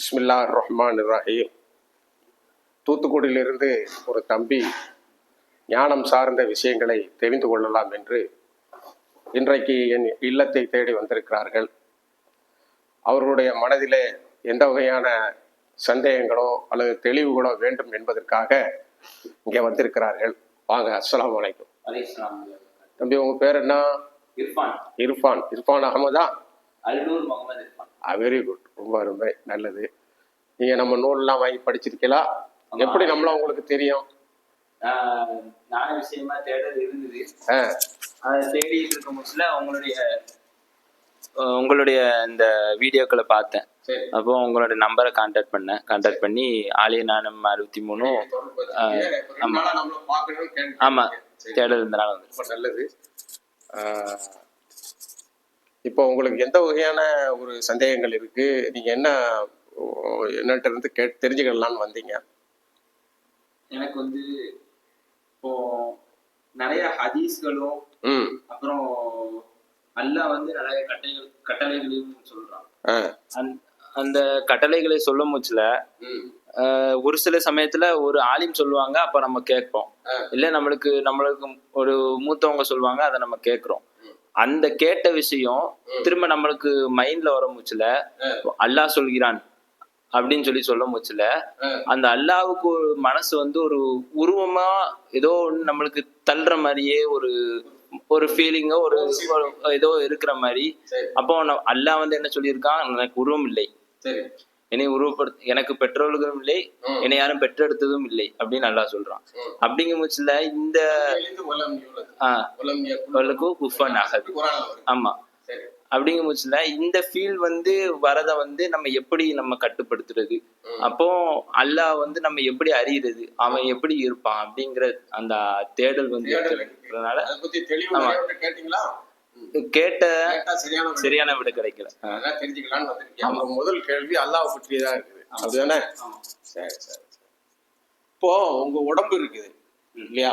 பிஸ்மில்லா ரஹ்மான் ரஹீம் தூத்துக்குடியிலிருந்து ஒரு தம்பி ஞானம் சார்ந்த விஷயங்களை தெரிந்து கொள்ளலாம் என்று இன்றைக்கு என் இல்லத்தை தேடி வந்திருக்கிறார்கள். அவர்களுடைய மனதிலே எந்த வகையான சந்தேகங்களோ அல்லது தெளிவுகளோ வேண்டும் என்பதற்காக இங்கே வந்திருக்கிறார்கள். வாங்க அஸ்ஸலாமு அலைக்கும். அலிஸ்லாம் தம்பி உங்க பேர் என்ன? இர்ஃபான். இர்ஃபான். இர்ஃபான் அகமதா அல்நூர் முகமது இர்ஃபான். Very good. ரொம்ப அருமை நல்லது. நீங்க நம்ம நூல்லாம் வாங்கி படிச்சிருக்கீங்களா? எப்படி நம்மள உங்களுக்கு தெரியும்? ஞான விஷயமா தேடல் இருந்தது. அதை தேடிட்டு இருக்கும் முச்சில உங்களுடைய உங்களுடைய இந்த வீடியோக்களை பார்த்தேன். அப்போ உங்களோட நம்பரை கான்டாக்ட் பண்ணேன். கான்டாக்ட் பண்ணி ஆலிய நானம் அறுபத்தி மூணு ஆமா. ஆமா. தேடல் இருந்தனால வந்து ரொம்ப நல்லது. இப்போ உங்களுக்கு எந்த வகையான ஒரு சந்தேகங்கள் இருக்கு? நீங்க என்ன என்னட்ட இருந்து கே தெரிஞ்சுக்கலாம்னு வந்தீங்க? எனக்கு வந்து இப்போ நிறைய ஹதீஸ்களும் ம். அப்புறம் அல்லாஹ் வந்து நிறைய கட்டளைகள் கட்டளைகளையும் சொல்றான். அந்த கட்டளைகளை சொல்லும் முச்சில ஒரு சில சமயத்துல ஒரு ஆலிம் சொல்லுவாங்க அப்ப நம்ம கேட்போம். இல்ல நம்மளுக்கு நம்மளுக்கு ஒரு மூத்தவங்க சொல்லுவாங்க அதை நம்ம கேட்கிறோம். அந்த கேட்ட விஷயம் திரும்ப நம்மளுக்கு மைண்ட்ல வர முச்சுல அல்லாஹ் சொல்கிறான் அப்படின்னு சொல்லி சொல்ல முச்சுல. அந்த அல்லாவுக்கு மனசு வந்து ஒரு உருவமா ஏதோ நம்மளுக்கு தள்ளுற மாதிரியே ஒரு ஒரு ஃபீலிங்கோ ஒரு ஏதோ இருக்கிற மாதிரி. அப்போ அல்லாஹ் வந்து என்ன சொல்லியிருக்கான்? எனக்கு உருவம் இல்லை. என்னை உருவப்படுத்த எனக்கு பெற்றோர்களும் இல்லை. என்னை யாரும் பெற்றெடுத்ததும் இல்லை அப்படின்னு நல்லா சொல்றான். அப்படிங்கும் பட்சத்துல இந்த ஆகாது. ஆமா. அப்படிங்கும் பட்சத்துல இந்த ஃபீல் வந்து வரத வந்து நம்ம எப்படி நம்ம கட்டுப்படுத்துறது. அப்போ அல்லாஹ் வந்து நம்ம எப்படி அறியறது? அவன் எப்படி இருப்பான்? அப்படிங்கிற அந்த தேடல் வந்து இருக்கிறதுனால ஆமா. கேட்ட சரியான. சரியான விட கிடைக்கல. அதான் தெரிஞ்சுக்கலாம்னு வந்திருக்கீங்க அவங்க முதல் கேள்வி அல்லாஹ் பற்றியதா இருக்குது. அப்படிதானே? சரி சரி இப்போ உங்க உடம்பு இருக்குது இல்லையா?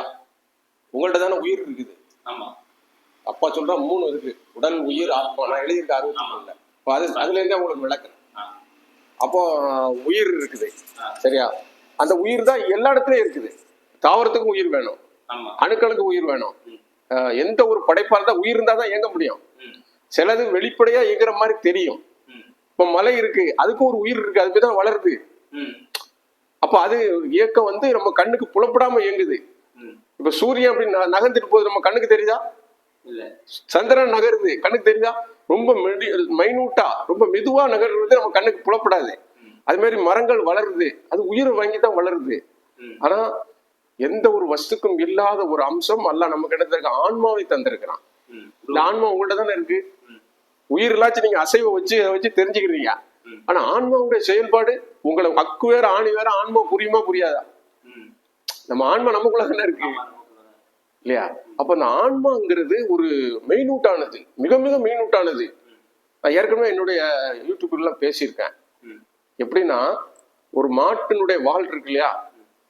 உங்கள்ட்ட தானே உயிர் இருக்குது. ஆமா. அப்பா சொல்றா மூணு இருக்கு. உடல் உயிர் ஆத்மா. நான் எழுதியிருக்க அறுபத்தி இப்போ அது அதுல இருந்தே உங்களுக்கு விளக்குறேன் அப்போ உயிர் இருக்குது. சரியா? அந்த உயிர் தான் எல்லா இடத்துலயும் இருக்குது. தாவரத்துக்கும் உயிர் வேணும். அணுக்களுக்கு உயிர் வேணும். எந்த ஒரு படைப்பா இருந்தா உயிர் இருந்தா தான் இயங்க முடியும். சிலது வெளிப்படையா இயங்குற மாதிரி தெரியும். இப்ப மலை இருக்கு அதுக்கு ஒரு உயிர் இருக்கு அது தான் வளருது. அப்ப அது இயக்கம் வந்து நம்ம கண்ணுக்கு புலப்படாம இயங்குது. இப்ப சூரியன் அப்படி நகர்ந்துட்டு போகுது நம்ம கண்ணுக்கு தெரியுதா சந்திரன் நகருது கண்ணுக்கு தெரியுதா ரொம்ப மைனூட்டா ரொம்ப மெதுவா நகர்றது நம்ம கண்ணுக்கு புலப்படாது அது மாதிரி மரங்கள் வளருது அது உயிர் வாங்கி தான் வளருது. ஆனா எந்த ஒரு வஸ்துக்கும் இல்லாத ஒரு அம்சம் அல்ல நம்ம கிட்ட ஆன்மாவை தந்திருக்கிறான். இந்த ஆன்மா உங்கள்ட்ட தானே இருக்கு? உயிரெல்லாச்சும் நீங்க அசைவை வச்சு வச்சு தெரிஞ்சுக்கிறீங்க. ஆனா ஆன்மாவுடைய செயல்பாடு உங்களை அக்கு வேற ஆணி வேற ஆன்மா புரியுமா புரியாதா. நம்ம ஆன்மா நமக்குள்ள தானே இருக்கு. இல்லையா? அப்ப அந்த ஆன்மாங்கிறது ஒரு மெய்நூட்டானது மிக மிக மெய்நூட்டானது. நான் ஏற்கனவே என்னுடைய யூடியூப்ல பேசியிருக்கேன். எப்படின்னா ஒரு மாட்டினுடைய வால் இருக்கு இல்லையா?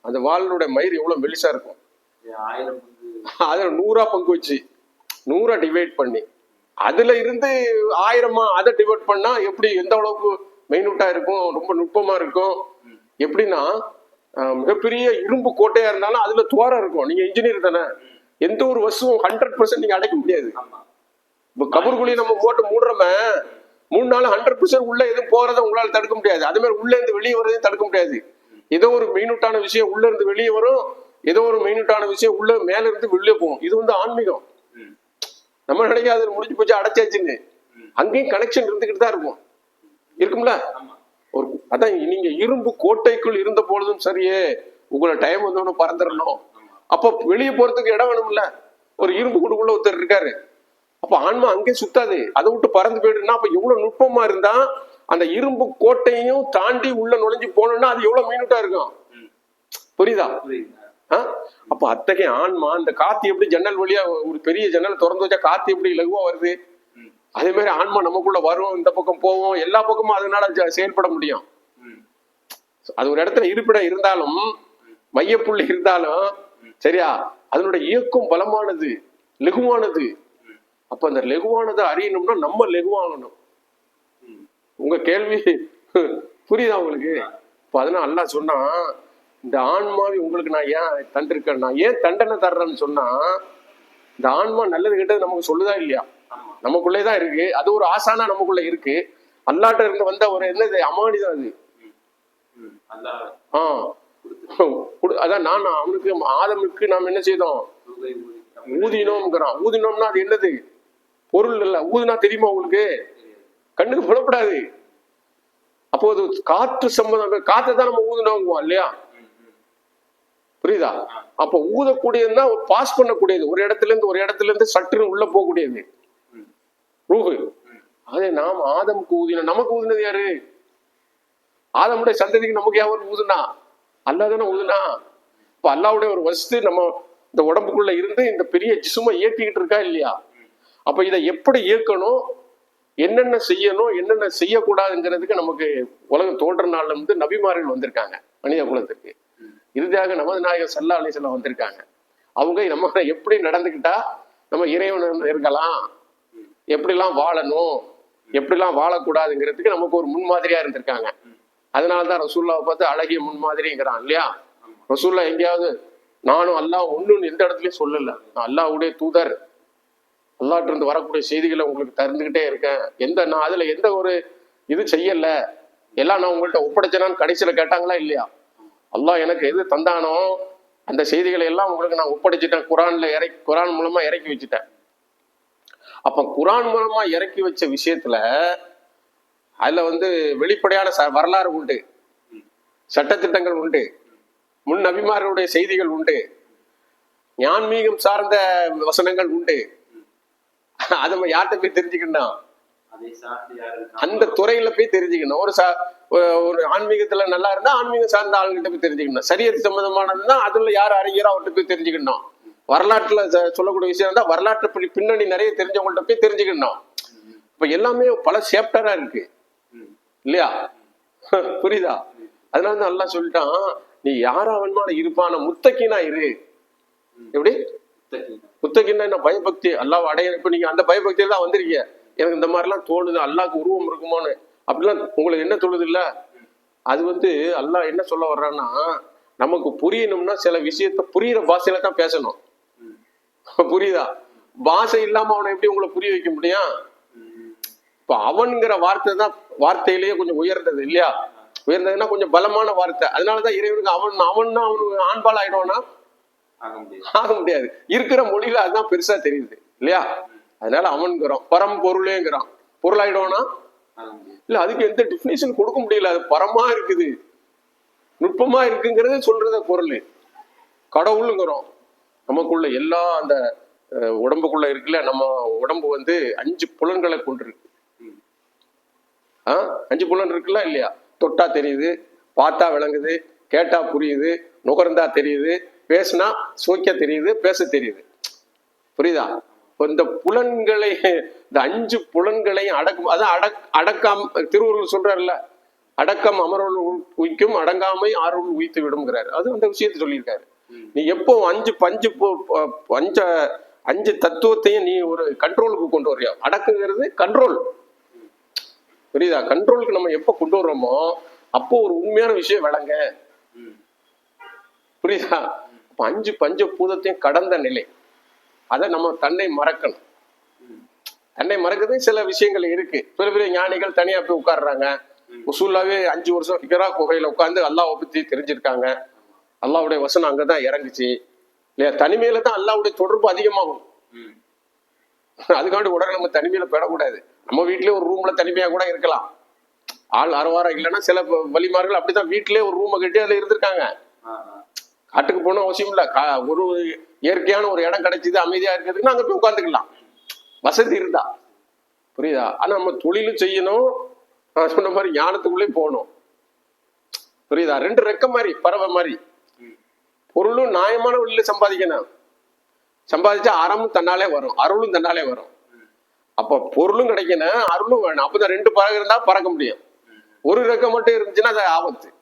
அந்த வாலினுடைய மயிர் எவ்வளவு மெலிசா இருக்கும்? இது ஆயிரம் வந்து அதை நூறா பங்கு வச்சு நூறா டிவைட் பண்ணி. அதுல இருந்து ஆயிரமா அதை டிவைட் பண்ணா எப்படி எந்த அளவுக்கு மெய்நூட்டா இருக்கும்? ரொம்ப நுட்பமா இருக்கும். எப்படின்னா மிகப்பெரிய இரும்பு கோட்டையா இருந்தாலும் அதுல துவாரம் இருக்கும். நீங்க இன்ஜினியர் தானே. எந்த ஒரு வசுவும் ஹண்ட்ரட் பர்சன்ட் நீங்க அடைக்க முடியாது. இப்போ கபர்குழி நம்ம போட்டு மூடுறோமே மூணு நாள் ஹண்ட்ரட் பர்சன்ட் உள்ள எதுவும் போறதை உங்களால தடுக்க முடியாது. அதே மாதிரி உள்ள இருந்து வெளியே வரதையும் தடுக்க முடியாது. ஏதோ ஒரு மெயினுட்டான விஷயம் உள்ள இருந்து வெளியே வரும் ஏதோ ஒரு மெயினுட்டான விஷயம் உள்ள மேல இருந்து வெளியே போகும். இது வந்து ஆன்மீகம். நம்ம நினைக்காது முடிஞ்சு போச்சு அடைச்சாச்சுன்னு. அங்கேயும் கனெக்ஷன் இருந்துகிட்டு தான் இருக்கும். இருக்கும்ல? ஒரு அதான் நீங்க இரும்பு கோட்டைக்குள் இருந்த பொழுதும் சரியே உங்களை டைம் வந்தோன்னு பறந்துடணும் அப்ப வெளியே போறதுக்கு இடம் வேணும்ல? ஒரு இரும்பு கூட்டுக்குள்ள ஒருத்தர் இருக்காரு. அப்ப ஆன்மா அங்கே சுத்தாது. அதை விட்டு பறந்து போயிடுனா அப்ப எவ்வளவு நுட்பமா இருந்தா அந்த இரும்பு கோட்டையும் தாண்டி உள்ள நுழைஞ்சு போனோம்னா அது எவ்வளவு மீனுட்டா இருக்கும். புரியுதா? அப்ப அத்தகைய ஆன்மா அந்த காத்து எப்படி ஜன்னல் வழியா ஒரு பெரிய ஜன்னல் திறந்து வச்சா காத்து எப்படி லகுவா வருது. அதே மாதிரி ஆன்மா நமக்குள்ள வரும் இந்த பக்கம் போவோம் எல்லா பக்கமும் அதனால செயல்பட முடியும். அது ஒரு இடத்துல இருப்பிடம் இருந்தாலும் மையப்புள்ளி இருந்தாலும் சரியா அதனுடைய இயக்கம் பலமானது லெகுவானது அப்ப அந்த லெகுவானதை அறியணும்னா நம்ம லெகுவாகணும். உங்க கேள்வி புரியுதா உங்களுக்கு? இப்போ அதனால அல்லா சொன்னா இந்த ஆன்மாவை உங்களுக்கு நான் ஏன் தந்திருக்கேன்? நான் ஏன் தண்டனை தர்றேன்னு சொன்னா இந்த ஆன்மா நல்லது கெட்டது நமக்கு சொல்லுதா இல்லையா? ஆமா நமக்குள்ளே தான் இருக்கு. அது ஒரு ஆசானா நமக்குள்ள இருக்கு. அல்லாட்ட இருந்து வந்த ஒரு என்னது? அமானிதம் அது. ஆ. குடு- அதான் நான் அவனுக்கு ஆதமுக்கு நாம் என்ன செய்தோம்? ஊதினோம்ங்கிறான். ஊதினோம்னா அது என்னது? பொருள் இல்ல. ஊதுனா தெரியுமா உங்களுக்கு? கண்ணுக்கு புலப்படாது. அப்போ அது காற்று சம்பந்தம் காற்றை தான் நம்ம ஊதுனோங்குவோம் இல்லையா? புரியுதா? அப்ப ஊதக்கூடியதுன்னா பாஸ் பண்ணக்கூடியது. ஒரு இடத்துல இருந்து ஒரு இடத்துல இருந்து சட்டுன்னு உள்ள போகக்கூடியது. ரூஹு அதே நாம் ஆதமுக்கு ஊதினோம் நமக்கு ஊதுனது யாரு? ஆதமுடைய சந்ததிக்கு நமக்கு யாவது ஊதுனா? அல்லாஹ் தானே ஊதுனா? இப்ப அல்லாவுடைய ஒரு வசதி நம்ம இந்த உடம்புக்குள்ள இருந்து இந்த பெரிய ஜிசுமை இயக்கிக்கிட்டு இருக்கா இல்லையா? அப்ப இதை எப்படி இயக்கணும்? என்னென்ன செய்யணும் என்னென்ன செய்யக்கூடாதுங்கிறதுக்கு நமக்கு உலகம் தோன்ற நாள்ல இருந்து நபிமார்கள் வந்திருக்காங்க மனித குலத்துக்கு இறுதியாக நமது நாயகர் சல்லா அலிசல்லாம் வந்திருக்காங்க. அவங்க நம்ம எப்படி நடந்துக்கிட்டா நம்ம இறைவன் இருக்கலாம். எப்படிலாம் வாழணும் எப்படிலாம் வாழக்கூடாதுங்கிறதுக்கு நமக்கு ஒரு முன்மாதிரியா இருந்திருக்காங்க. அதனால தான் ரசூல்லாவை பார்த்து அழகிய முன்மாதிரிங்கிறான் இல்லையா? ரசூல்லா எங்கேயாவது நானும் அல்லாஹ் ஒண்ணுன்னு எந்த இடத்துலயும் சொல்லல. நான் அல்லாஹ்வுடைய தூதர். அல்லாட்டிருந்து வரக்கூடிய செய்திகளை உங்களுக்கு தந்துக்கிட்டே இருக்கேன். எந்த நான் அதில் எந்த ஒரு இது செய்யலை. எல்லாம் நான் உங்கள்கிட்ட ஒப்படைச்சேனான்னு கடைசியில் கேட்டாங்களா இல்லையா? அல்லாஹ் எனக்கு எது தந்தானோ அந்த செய்திகளை எல்லாம் உங்களுக்கு நான் ஒப்படைச்சிட்டேன். குரானில் இறக்கி குரான் மூலமாக இறக்கி வச்சுட்டேன். அப்போ குரான் மூலமாக இறக்கி வச்ச விஷயத்தில் அதில் வந்து வெளிப்படையான ச- வரலாறு உண்டு. சட்டத்திட்டங்கள் உண்டு. முன் நபிமார்களுடைய செய்திகள் உண்டு. ஞான்மீகம் சார்ந்த வசனங்கள் உண்டு. அதை நம்ம யார்கிட்ட போய் தெரிஞ்சுக்கணும் அந்த துறையில போய் தெரிஞ்சுக்கணும். ஒரு ச- ஒரு- ஆன்மீகத்துல நல்லா இருந்தா ஆன்மீகம் சார்ந்த ஆளுகிட்ட போய் தெரிஞ்சுக்கணும். சரியத்து சம்பந்தமானதுன்னா அதுல யார் அறிஞரோ அவர்கிட்ட போய் தெரிஞ்சுக்கணும். வரலாற்றுல சொல்லக்கூடிய விஷயம் இருந்தா வரலாற்று பின்னணி நிறைய தெரிஞ்சவங்கள்ட்ட போய் தெரிஞ்சுக்கணும். இப்ப எல்லாமே பல சேப்டரா இருக்கு. இல்லையா? புரியுதா? அதனால தான் நல்லா சொல்லிட்டான் நீ யாரா வேணுமான இருப்பான. முத்தக்கினா இரு. எப்படி. முத்தகின்னா என்ன? பயபக்தி. அல்லாஹ் அடைய இப்போ நீங்க அந்த பயபக்தியில் தான் வந்திருக்கீங்க. எனக்கு இந்த மாதிரிலாம் தோணுது. அல்லாவுக்கு உருவம் இருக்குமோன்னு. அப்படிலாம் உங்களுக்கு என்ன தோணுது இல்ல? அது வந்து அல்லாஹ் என்ன சொல்ல வர்றான்னா நமக்கு புரியணும்னா சில விஷயத்த புரியுற பாஷையில தான் பேசணும். புரியுதா? பாஷை இல்லாம அவனை எப்படி உங்களை புரிய வைக்க முடியும்? இப்போ இப்ப அவன்கிற வார்த்தை தான் வார்த்தையிலேயே கொஞ்சம் உயர்ந்தது இல்லையா? உயர்ந்ததுன்னா கொஞ்சம் பலமான வார்த்தை. அதனாலதான் இறைவனுக்கு அவன் அவன்னா அவனுக்கு ஆண்பால் ஆயிடுவானா ஆக முடியாது. இருக்கிற மொழியில அதுதான் பெருசா தெரியுது இல்லையா? அதனால அவன்கிறோம் பரம் பொருளேங்கிறான். முடியாது. இல்ல அதுக்கு எந்த டிஃபினேஷன் கொடுக்க முடியல. அது பரமா இருக்குது. நுட்பமா இருக்குங்கிறது சொல்றத பொருள். கடவுளுங்கிறோம். நமக்குள்ள எல்லா அந்த உடம்புக்குள்ள இருக்குல்ல நம்ம உடம்பு வந்து அஞ்சு புலன்களை கொண்டிருக்கு. ம். ஆ? அஞ்சு புலன் இருக்குல்ல இல்லையா? தொட்டா தெரியுது பார்த்தா விளங்குது கேட்டா புரியுது நுகர்ந்தா தெரியுது பேசுனா சோக்கிய தெரியுது பேச தெரியுது. புரியுதா? இந்த புலன்களை இந்த அஞ்சு புலன்களையும் அடக்கும் அதான் அடக் அடக்காம திருவள்ளுவர் சொல்றாருல்ல அடக்கம் அமரவள் உய்க்கும் அடங்காமை ஆறுள் உய்த்து விடுங்கிறாரு அது அந்த விஷயத்தை சொல்லியிருக்காரு. நீ எப்போ அஞ்சு பஞ்சு அஞ்ச பஞ்ச அஞ்சு தத்துவத்தையும் நீ ஒரு கண்ட்ரோலுக்கு கொண்டு வரியா அடக்குங்கிறது கண்ட்ரோல். புரியுதா? கண்ட்ரோலுக்கு நம்ம எப்போ கொண்டு வர்றோமோ அப்போ ஒரு உண்மையான விஷயம் விளங்க. புரியுதா? அஞ்சு பஞ்ச பூதத்தையும் கடந்த நிலை. அதை நம்ம தன்னை மறக்கணும். தன்னை மறக்கிறது சில விஷயங்கள் இருக்கு. பெரிய பெரிய ஞானிகள் தனியா போய் உட்கார்றாங்க. உசூல்லாவே அஞ்சு வருஷம் ஃபிகரா குகையில உட்கார்ந்து அல்லாஹ் பத்தி தெரிஞ்சிருக்காங்க. அல்லாஹ்வுடைய வசனம் அங்கதான் இறங்குச்சு. இல்லையா? தனிமையில தான் அல்லாவுடைய தொடர்பு அதிகமாகும். அதுக்காண்டி உடனே நம்ம தனிமையில பெறக்கூடாது நம்ம வீட்லயே ஒரு ரூம்ல தனிமையா கூட இருக்கலாம். ஆள் அறுவாரம் இல்லைன்னா சில வழிமார்கள் அப்படிதான் வீட்லயே ஒரு ரூமை கட்டி அதுல இருந்திருக்காங்க. காட்டுக்கு போகணும் அவசியம் இல்லை. கா- ஒரு இயற்கையான ஒரு இடம் கிடைச்சிது அமைதியா இருக்கிறதுக்கு அங்கே போய் உட்காந்துக்கலாம் வசதி இருந்தா. புரியுதா? ஆனா நம்ம தொழிலும் செய்யணும். நான் சொன்ன மாதிரி ஞானத்துக்குள்ளே போகணும். புரியுதா? ரெண்டு ரெக்க மாதிரி பறவை மாதிரி. பொருளும் நியாயமான வழியில சம்பாதிக்கணும். சம்பாதிச்சா அறமும் தன்னாலே வரும் அருளும் தன்னாலே வரும். அப்ப பொருளும் கிடைக்கணும் அருளும் வேணும். அப்பதான் ரெண்டு பறகு இருந்தா பறக்க முடியும். ஒரு ரெக்கம் மட்டும் இருந்துச்சுன்னா அது ஆபத்து.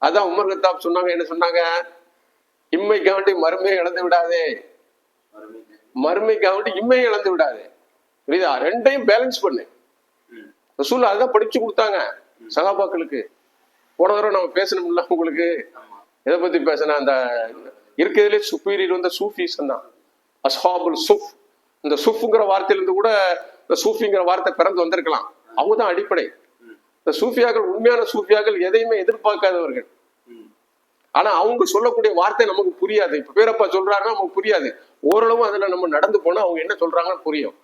அதான் உமர் கத்தாப் சொன்னாங்க என்ன சொன்னாங்க? இம்மைக்காண்டி மறுமையை இழந்து விடாதே. மறுமை. மறுமைக்காண்டி இம்மையை இழந்து விடாதே. புரியுதா? ரெண்டையும் பேலன்ஸ் பண்ணு. ரசூல் அதான் படிச்சு கொடுத்தாங்க சகாபாக்களுக்கு. போன தடவை நம்ம பேசணும்ல உங்களுக்கு? எதை பத்தி பேசினா அந்த இருக்கிறதுலே சுப்பீரியர் வந்து சூஃபீஸ் தான். அஸ்ஹாபுல் சுஃப். இந்த சுஃப்ங்கிற வார்த்தையிலிருந்து கூட இந்த சூஃபிங்கிற வார்த்தை பிறந்து வந்திருக்கலாம். அவங்க தான் அடிப்படை. இந்த சூஃபியாக்கள் உண்மையான சூஃபியாக்கள் எதையுமே எதிர்பார்க்காதவர்கள். ஆனா அவங்க சொல்லக்கூடிய வார்த்தை நமக்கு புரியாது. இப்ப பேரப்பா சொல்றாங்கன்னா நமக்கு புரியாது. ஓரளவு அதுல நம்ம நடந்து போனா அவங்க என்ன சொல்றாங்கன்னு புரியும்.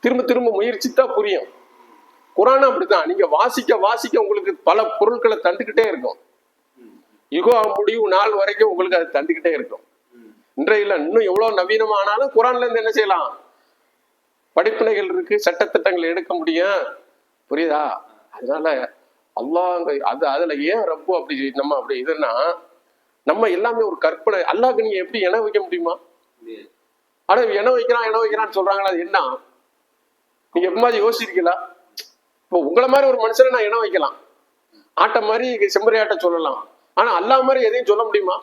திரும்ப திரும்ப முயற்சித்தா புரியும். குரான் அப்படித்தான். நீங்க வாசிக்க வாசிக்க உங்களுக்கு பல பொருட்களை தந்துக்கிட்டே இருக்கும். யுகோ முடிவு நாள் வரைக்கும் உங்களுக்கு அது தந்துக்கிட்டே இருக்கும். இன்றைய இல்ல இன்னும் எவ்வளவு நவீனமானாலும் குரான்ல இருந்து என்ன செய்யலாம்? படிப்பினைகள் இருக்கு சட்டத்திட்டங்கள் எடுக்க முடியும். புரியுதா? அதனால அல்லாஹ் அங்க- அது அதுல ஏன் ரப்பு அப்படி நம்ம அப்படி இதுன்னா நம்ம எல்லாமே ஒரு கற்பனை அல்லாஹ்க்கு நீங்க எப்படி இணை வைக்க முடியுமா? ஆனா இணை வைக்கிறான் இணை வைக்கிறான்னு சொல்றாங்களா அது என்ன? நீங்க எப்பமாவது யோசிச்சிருக்கீங்களா? இப்போ உங்களை மாதிரி ஒரு மனுஷனை நான் இணை வைக்கலாம். ஆட்ட மாதிரி செம்மறி ஆட்ட சொல்லலாம். ஆனா அல்லாஹ் மாதிரி எதையும் சொல்ல முடியுமா?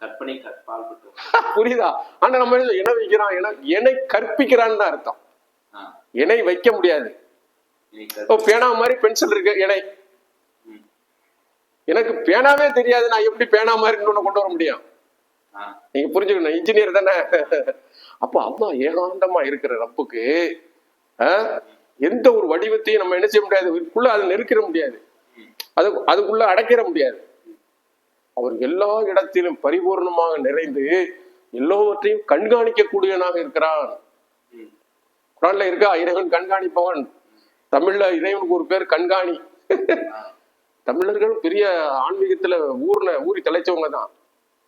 கற்பனை கற்பால் புரியுதா? ஆனா நம்ம இணை வைக்கிறான் இணை கற்பிக்கிறான்னு தான் அர்த்தம். இணை வைக்க முடியாது. இப்போ பேனா மாதிரி பென்சில் இருக்கு இணை எனக்கு பேனாவே தெரியாது நான் எப்படி பேனா மாதிரி இன்னொன்னு கொண்டு வர முடியும்? நீங்க புரிஞ்சுக்கணும் இன்ஜினியர் தானே. அப்போ அல்லாஹ் ஏகாந்தமா இருக்கிற ரப்புக்கு எந்த ஒரு வடிவத்தையும் நம்ம என்ன செய்ய முடியாது இதுக்குள்ள அதை நெருக்கிற முடியாது. அது அதுக்குள்ள அடைக்கிற முடியாது. அவர் எல்லா இடத்திலும் பரிபூர்ணமாக நிறைந்து எல்லாவற்றையும் கண்காணிக்கக்கூடியவனாக இருக்கிறான். குரான்ல இருக்கா? இறைவன் கண்காணிப்பவன். தமிழ்ல இறைவனுக்கு ஒரு பேர் கண்காணி. தமிழர்கள் பெரிய ஆன்மீகத்துல ஊர்ல ஊறி தலைச்சவங்க தான்.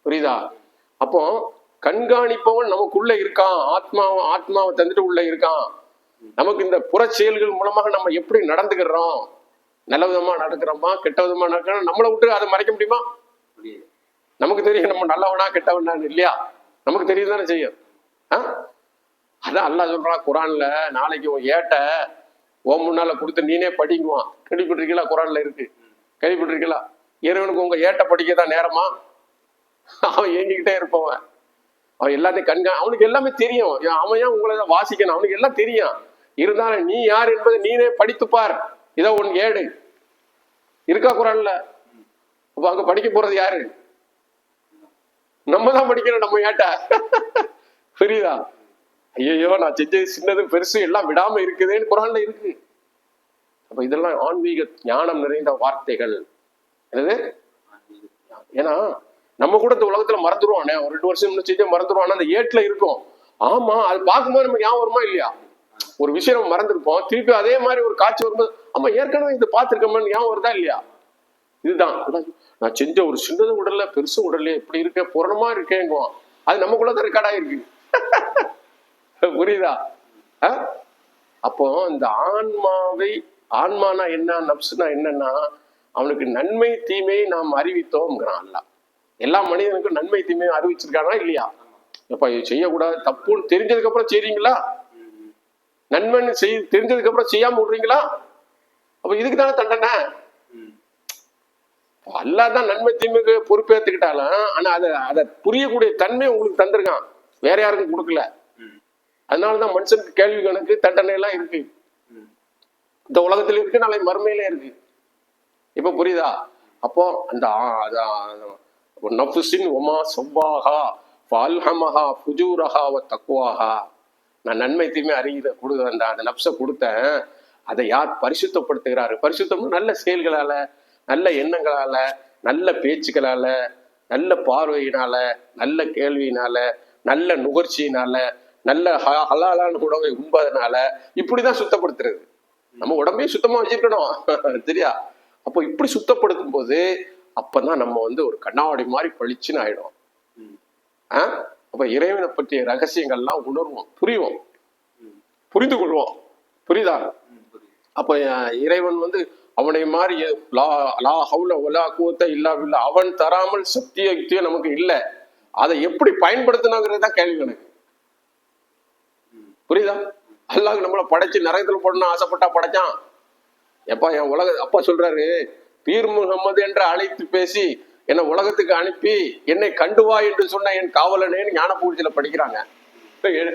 புரியுதா? அப்போ கண்காணிப்பவன் நமக்குள்ள இருக்கான். ஆத்மாவை ஆத்மாவை தந்துட்டு உள்ள இருக்கான். நமக்கு இந்த புற செயல்கள் மூலமாக நம்ம எப்படி நடந்துக்கிறோம்? நல்ல விதமா நடக்கிறோமா? கெட்ட விதமா நடக்கிறோம்? நம்மளை விட்டு அதை மறைக்க முடியுமா? நமக்கு தெரியும் நம்ம நல்லவனா கெட்டவனான்னு இல்லையா? நமக்கு தெரியும் தானே செய்யும். ஆ? அதான் அல்லாஹ் சொல்றான் குரான்ல நாளைக்கு உன் ஏட்ட ஓ முன்னால கொடுத்து நீனே படிங்குவான். கேள்விப்பட்டிருக்கீங்களா? குரான்ல இருக்கு. கேள்விப்பட்டிருக்கீங்களா? இறைவனுக்கு உங்க ஏட்ட படிக்க தான் நேரமா? அவன் ஏங்கிக்கிட்டே இருப்பவன். அவன் எல்லாத்தையும் கண்கா அவனுக்கு எல்லாமே தெரியும். அவன் ஏன் உங்களை தான் வாசிக்கணும்? அவனுக்கு எல்லாம் தெரியும். இருந்தாலும் நீ யார் என்பதை நீனே படித்து பார். இதோ உன் ஏடு. இருக்கா குரான்ல? அப்ப அங்க படிக்க போறது யாரு? நம்ம தான் படிக்கணும் நம்ம ஏட்ட. புரியுதா? ஐயோ நான் செஞ்சது சின்னது பெருசு எல்லாம் விடாம இருக்குதேன்னு குரான்ல இருக்கு. அப்ப இதெல்லாம் ஆன்மீக ஞானம் நிறைந்த வார்த்தைகள். என்னது? ஏன்னா நம்ம கூட இந்த உலகத்துல மறந்துடுவானே ஒரு ரெண்டு வருஷம் முன்ன செஞ்சு மறந்துடுவானே அந்த ஏட்ல இருக்கும். ஆமா அது பார்க்கும்போது நம்ம ஞாபகம் வருமா இல்லையா? ஒரு விஷயம் நம்ம மறந்துருப்போம். திருப்பி அதே மாதிரி ஒரு காட்சி வரும்போது ஆமா ஏற்கனவே இது பார்த்துருக்கோம்னு ஞாபகம் வருதா இல்லையா? இதுதான். நான் செஞ்ச ஒரு சின்னது உடல்ல பெருசு உடல்ல இப்படி இருக்கேன் பூரணமா இருக்கேங்குவான். அது நம்ம நமக்குள்ளதான் ரெக்கார்ட் ஆயிருக்கு. புரியுதா? அப்போ இந்த ஆன்மாவை ஆன்மானா என்ன நப்சுனா என்னன்னா அவனுக்கு நன்மை தீமை நாம் அறிவித்தோம்ங்கிறான் அல்லாஹ் எல்லா மனிதனுக்கும் நன்மை தீமை அறிவிச்சிருக்கானா இல்லையா? இப்ப செய்யக்கூடாது. தப்புன்னு தெரிஞ்சதுக்கு அப்புறம் செய்றீங்களா? நன்மைன்னு செய் தெரிஞ்சதுக்கு அப்புறம் செய்யாம விடுறீங்களா? அப்ப இதுக்கு தானே தண்டனை? அல்லாஹ் தான் நன்மை தீமைக்கு பொறுப்பேற்றுக்கிட்டாலும் ஆனா அதை அதை புரியக்கூடிய தன்மை உங்களுக்கு தந்திருக்கான். வேற யாருக்கும் கொடுக்கல. அதனாலதான் மனுஷனுக்கு கேள்வி கணக்கு தண்டனை எல்லாம் இருக்கு. இந்த உலகத்துல இருக்கு நாளை மறுமையில இருக்கு. இப்ப புரியுதா? அப்போ அந்த ஆ- நஃபுசின் ஒமா சொவ்வாகா ஃபால்ஹமஹா ஃபுஜூரஹா தக்குவாகா தக்குவாஹா நான் நன்மை தீமை அறிகிற கொடு அந்த அந்த நப்சை கொடுத்தேன். அதை யார் பரிசுத்தப்படுத்துகிறாரு? பரிசுத்தம் நல்ல செயல்களால நல்ல எண்ணங்களால நல்ல பேச்சுக்களால நல்ல பார்வையினால நல்ல கேள்வியினால நல்ல நுகர்ச்சியினால நல்ல ஹ- ஹலாலான உணவை உண்பதனால இப்படிதான் சுத்தப்படுத்துறது. நம்ம உடம்பையும் சுத்தமா வச்சிருக்கணும் சரியா? அப்போ இப்படி சுத்தப்படுத்தும் போது அப்பதான் நம்ம வந்து ஒரு கண்ணாடி மாதிரி பளிச்சுன்னு ஆயிடும். ஆ? அப்ப இறைவனை பற்றிய ரகசியங்கள்லாம் உணர்வோம் புரியும் புரிந்து கொள்வோம். புரியுதா? அப்ப இறைவன் வந்து அவனை மாதிரி லா லா ஹவுல ஒலா கூத்த இல்லாவில்ல அவன் தராமல் சக்தி யுக்தியும் நமக்கு இல்லை. அதை எப்படி பயன்படுத்தினாங்கிறது தான் கேள்வி எனக்கு புரியுதா? அல்லாஹ் நம்மளை படைச்சு நரகத்துல போடணும் ஆசைப்பட்டா படைச்சான். எப்பா என் உலக அப்பா சொல்றாரு பீர் முகமது என்று அழைத்து பேசி என்னை உலகத்துக்கு அனுப்பி என்னை கண்டு வா என்று சொன்ன என் காவலனேன்னு ஞான பூஜையில படிக்கிறாங்க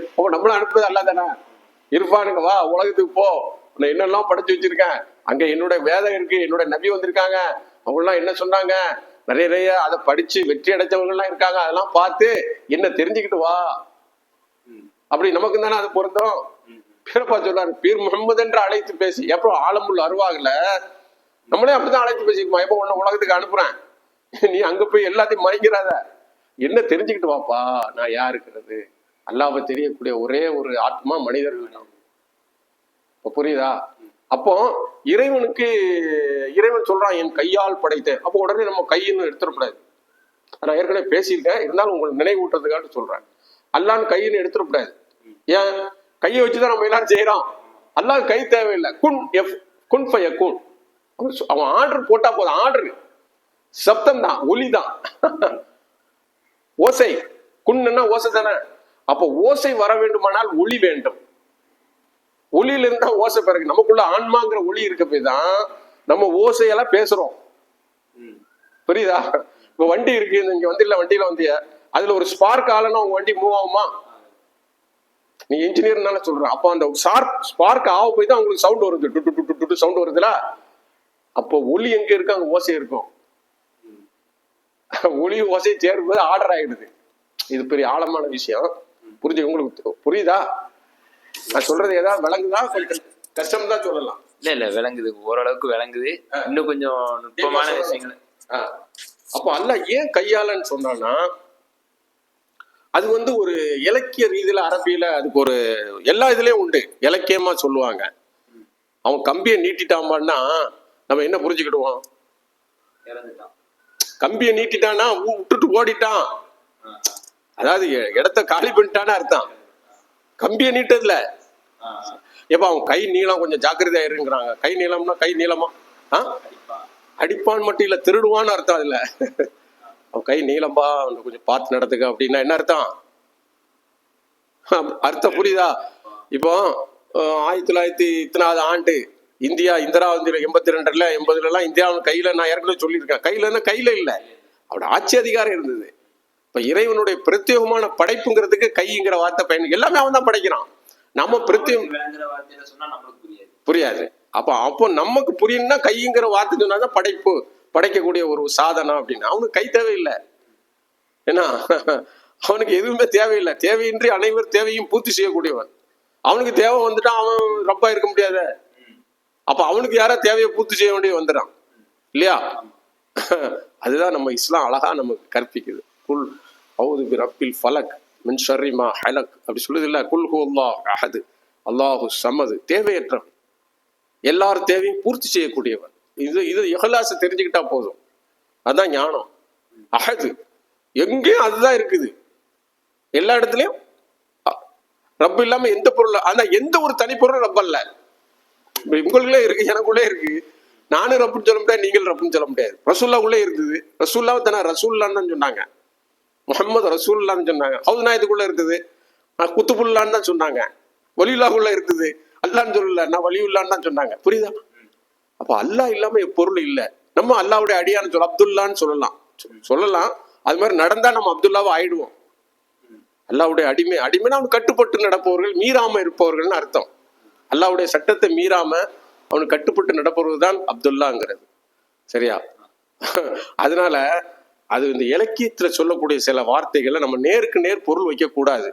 அப்போ நம்மள அனுப்புறது அல்ல தானே? இருப்பானுங்க வா உலகத்துக்கு போ. நான் என்னெல்லாம் படைச்சு வச்சிருக்கேன்? அங்க என்னுடைய வேதம் இருக்கு என்னுடைய நபி வந்திருக்காங்க. அவங்க எல்லாம் என்ன சொன்னாங்க? நிறைய நிறைய அதை படிச்சு வெற்றி அடைச்சவங்க எல்லாம் இருக்காங்க. அதெல்லாம் பார்த்து என்ன தெரிஞ்சுக்கிட்டு வா. அப்படி நமக்கு தானே அது பொருத்தம்? பீரப்பா சொல்றாரு பீர் முகமது என்று அழைத்து பேசி எப்போ ஆலம்புள் அருவாகல? நம்மளே அப்படிதான் அழைத்து பேசிக்குமா எப்போ உன்னை உலகத்துக்கு அனுப்புறேன். நீ அங்க போய் எல்லாத்தையும் மறைக்கிறாத. என்ன தெரிஞ்சுக்கிட்டு வாப்பா நான் யாருக்கிறது அல்லாவை தெரியக்கூடிய ஒரே ஒரு ஆத்மா மனிதர்கள் தான். புரியுதா? அப்போ இறைவனுக்கு இறைவன் சொல்றான் என் கையால் படைத்தேன். அப்போ உடனே நம்ம கையின்னு எடுத்துடக்கூடாது. நான் ஏற்கனவே பேசியிருக்கேன். இருந்தாலும் உங்களுக்கு நினைவூட்டுறதுக்காக சொல்றேன். அல்லான்னு கையின்னு எடுத்துடக்கூடாது. ஏன்? கையை வச்சுதான் நம்ம எல்லாரும் செய்யறோம். அல்லாஹ் கை தேவையில்லை. குன் எஃப் குன் ஃபய குன் அவன் ஆர்டர் போட்டா போதும். ஆர்டர் சப்தம் தான் ஒலி தான் ஓசை. குன்னுன்னா ஓசை தானே? அப்போ ஓசை வர வேண்டுமானால் ஒளி வேண்டும். ஒளியில இருந்தா ஓசை பிறகு. நமக்குள்ள ஆன்மாங்கிற ஒளி இருக்க போய் தான் நம்ம ஓசையெல்லாம் பேசுறோம். புரியுதா? இப்ப வண்டி இருக்கு. இங்க வண்டியில வண்டியில வந்திய? அதுல ஒரு ஸ்பார்க் ஆலனா உங்க வண்டி மூவ் ஆகுமா? நீ இன்ஜினியர்னால சொல்றேன் அப்போ அந்த ஸ்பார்க் ஸ்பார்க் ஆக போய் தான் உங்களுக்கு சவுண்ட் வருது. டு டு டு டு சவுண்ட் வருதுல? அப்போ ஒளி எங்க இருக்கு? அங்க ஓசை இருக்கும். ஒளி ஓசை சேரும்போது ஆர்டர் ஆயிடுது. இது பெரிய ஆழமான விஷயம். புரிஞ்சு உங்களுக்கு புரியுதா? நான் சொல்றது ஏதாவது விளங்குதா? கொஞ்சம் கஷ்டம் தான் சொல்லலாம். இல்ல இல்ல விளங்குது. ஓரளவுக்கு விளங்குது. இன்னும் கொஞ்சம் நுட்பமான. விஷயங்கள். அப்போ அல்லாஹ் ஏன் கையாளன்னு சொன்னான்னா அது வந்து ஒரு இலக்கிய ரீதியில அரபியில அதுக்கு ஒரு எல்லா இதுலயும் உண்டு. இலக்கியமா சொல்லுவாங்க. அவன் கம்பியை நீட்டிட்டாமான்னா நம்ம என்ன புரிஞ்சுக்கிடுவோம்? கம்பியை நீட்டிட்டானா ஊ- விட்டுட்டு ஓடிட்டான். அதாவது இடத்த காலி பண்ணிட்டான்னு அர்த்தம். கம்பியை நீட்டதுல எப்ப அவன் கை நீளம் கொஞ்சம் ஜாக்கிரதையா இருங்கிறாங்க கை நீளம்னா கை நீளமா? ஆ? அடிப்பான் மட்டும் இல்ல திருடுவான்னு அர்த்தம் அதுல. அவன் கை நீளம்பா அவனை கொஞ்சம் பார்த்து நடத்துக்க அப்படின்னா என்ன அர்த்தம்? அர்த்தம் புரியுதா? இப்போ ஆயிரத்தி தொள்ளாயிரத்தி இத்தனாவது ஆண்டு இந்தியா இந்திரா வந்து எண்பத்தி ரெண்டுல எண்பதுல எல்லாம் இந்தியாவின் கையில நான் ஏற்கனவே சொல்லியிருக்கேன். கையிலன்னா கையில இல்ல. அவட ஆட்சி அதிகாரம் இருந்தது. இப்ப இறைவனுடைய பிரத்யேகமான படைப்புங்கிறதுக்கு கைங்கிற வார்த்தை பயன் எல்லாமே அவன் தான் படைக்கிறான். நம்ம சொன்னா நம்மளுக்கு புரியாது. அப்ப அப்போ நமக்கு புரியணும்னா கைங்கிற வார்த்தை சொன்னாதான் படைப்பு. படைக்கக்கூடிய ஒரு சாதனம் அப்படின்னு. அவனுக்கு கை தேவையில்லை. ஏன்னா அவனுக்கு எதுவுமே தேவையில்லை. தேவையின்றி அனைவர் தேவையும் பூர்த்தி செய்யக்கூடியவன். அவனுக்கு தேவை வந்துட்டா அவன் ரப்பா இருக்க முடியாத. அப்ப அவனுக்கு யாரா தேவையை பூர்த்தி செய்ய வேண்டிய வந்துடான் இல்லையா? அதுதான் நம்ம இஸ்லாம் அழகா நமக்கு கற்பிக்குது. குல் அவுது ரப்பில் ஃபலக் மின் ஷர்ரிமா ஹலக். அப்படி சொல்லுது இல்ல? குல் ஹு அஹது. அல்லாஹு சமது. தேவையற்றவன். எல்லார் தேவையும் பூர்த்தி செய்யக்கூடியவன். இது இது இஹலாச தெரிஞ்சுக்கிட்டா போதும். அதான் ஞானம். அகது எங்கேயும் அதுதான் இருக்குது. எல்லா இடத்துலயும் ரப்ப ரப்பு இல்லாம எந்த பொருள் ஆனா எந்த ஒரு தனிப்பொருளும் ரப்ப இல்ல உங்களுக்குள்ளே இருக்கு எனக்குள்ளே இருக்கு. நானும் ரப்புன்னு சொல்ல முடியாது நீங்கள் ரப்புன்னு சொல்ல முடியாது. ரசூல்லாவுக்குள்ளே இருந்தது ரசூல்லாவை தானே ரசூல்லான்னு சொன்னாங்க. முகமது ரசூல்லான்னு சொன்னாங்க. ஹவுஸ் நாயத்துக்குள்ள இருக்குது. நான் குத்துபுல்லான்னு தான் சொன்னாங்க. வலியுல்லாக்குள்ள இருக்குது. அல்லான்னு சொல்லல நான் வலியுல்லான்னு தான் சொன்னாங்க. புரியுதா? அப்போ அல்லாஹ் இல்லாம பொருள் இல்லை. நம்ம அல்லாவுடைய அடியான்னு சொல்ல அப்துல்லான்னு சொல்லலாம். சொல்லலாம். அது மாதிரி நடந்தா நம்ம அப்துல்லாவை ஆயிடுவோம். அல்லாவுடைய அடிமை அடிமைனா அவன் கட்டுப்பட்டு நடப்பவர்கள் மீறாம இருப்பவர்கள்னு அர்த்தம். அல்லாவுடைய சட்டத்தை மீறாம அவனுக்கு கட்டுப்பட்டு நடப்பவர்கள் தான் அப்துல்லாங்கிறது. சரியா? அதனால அது இந்த இலக்கியத்துல சொல்லக்கூடிய சில வார்த்தைகளை நம்ம நேருக்கு நேர் பொருள் வைக்க கூடாது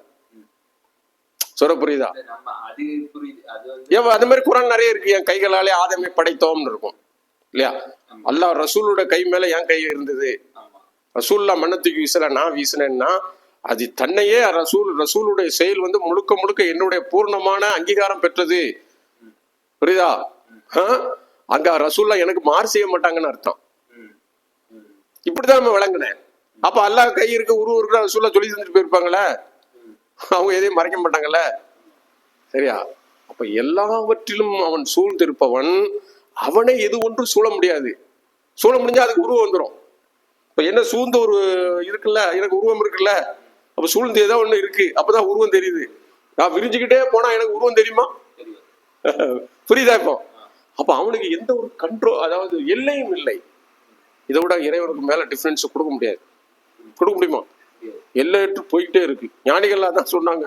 சொல்ல புரியுதா? ஏன் அது மாதிரி குரான் நிறைய இருக்கு. என் கைகளாலே ஆதமை படைத்தோம்னு இருக்கும். இல்லையா? அல்லாஹ் ரசூலோட கை மேல என் கை இருந்தது. ரசூல்லா மண்ணை தூக்கி வீசல நான் வீசினேன்னா அது தன்னையே ரசூல் ரசூலுடைய செயல் வந்து முழுக்க முழுக்க என்னுடைய பூர்ணமான அங்கீகாரம் பெற்றது. புரியுதா? அங்க ரசூல்லா எனக்கு மாறு செய்ய மாட்டாங்கன்னு அர்த்தம். இப்படிதான் நம்ம விளங்குனேன். அப்ப அல்லாஹ் கை இருக்க உருவம் இருக்கிற ரசூல்லா சொல்லி தந்துட்டு போயிருப்பாங்களே? அவங்க எதையும் மறைக்க மாட்டாங்கல்ல? சரியா? அப்ப எல்லாவற்றிலும் அவன் சூழ்ந்திருப்பவன் அவனை எது ஒன்றும் சூழ முடியாது. சூழ முடிஞ்சா அதுக்கு உருவம் வந்துடும் இப்ப என்ன சூழ்ந்த ஒரு இருக்குல்ல? எனக்கு உருவம் இருக்குல்ல? அப்ப சூழ்ந்து ஏதோ ஒண்ணு இருக்கு. அப்பதான் உருவம் தெரியுது. நான் விரிஞ்சுக்கிட்டே போனா எனக்கு உருவம் தெரியுமா? புரியுதா இப்போ? அப்ப அவனுக்கு எந்த ஒரு கண்ட்ரோல் அதாவது எல்லையும் இல்லை. இதை விட இறைவனுக்கு மேல டிஃபரன்ஸ் கொடுக்க முடியாது. கொடுக்க முடியுமா? எல்லையற்று போயிட்டே இருக்கு. ஞானிகள்லாம் தான் சொன்னாங்க.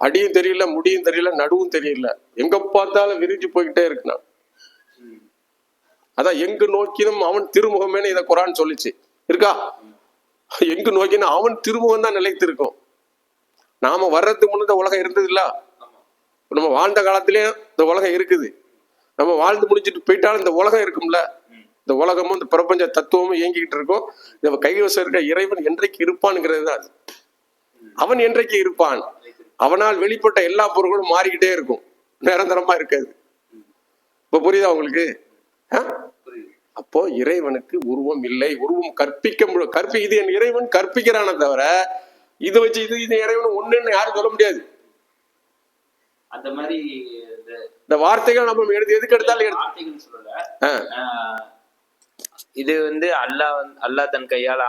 அடியும் தெரியல முடியும் தெரியல நடுவும் தெரியல. எங்க பார்த்தாலும் விரிஞ்சு போய்கிட்டே இருக்குண்ணா அதான் எங்கு நோக்கினும் அவன் திருமுகமேனு இதை குரான் சொல்லிச்சு. இருக்கா? எங்கு நோக்கினும் அவன் திருமுகம் தான் நிலைத்து இருக்கும் நாம வர்றதுக்கு முன்ன இந்த உலகம் இருந்தது இல்ல? நம்ம வாழ்ந்த காலத்திலேயே இந்த உலகம் இருக்குது. நம்ம வாழ்ந்து முடிச்சுட்டு போயிட்டாலும் இந்த உலகம் இருக்கும்ல? இந்த உலகமும் இந்த பிரபஞ்ச தத்துவமும் இயங்கிக்கிட்டு இருக்கும் இந்த கைவசம் இருக்க இறைவன் என்றைக்கு இருப்பான்ங்கிறது தான் அது. அவன் என்றைக்கு இருப்பான்? அவனால் வெளிப்பட்ட எல்லா பொருட்களும் மாறிக்கிட்டே இருக்கும். நிரந்தரமா இருக்காது. இப்ப புரியுதா உங்களுக்கு? அப்போ இறைவனுக்கு உருவம் இல்லை. உருவம் கற்பிக்க முடியும் கற்பி இது என் இறைவன் கற்பிக்கிறானே தவிர இதை வச்சு இது இது இறைவன் ஒண்ணுன்னு யாரும் சொல்ல முடியாது. அந்த மாதிரி இந்த வார்த்தைகள் நம்ம எதுக்கு எடுத்தாலும் எடுத்து வார்த்தைகள் சொல்லல ஆ. ஆஹ் இது வந்து அல்லாஹ் அல்லாஹ் தன் கையால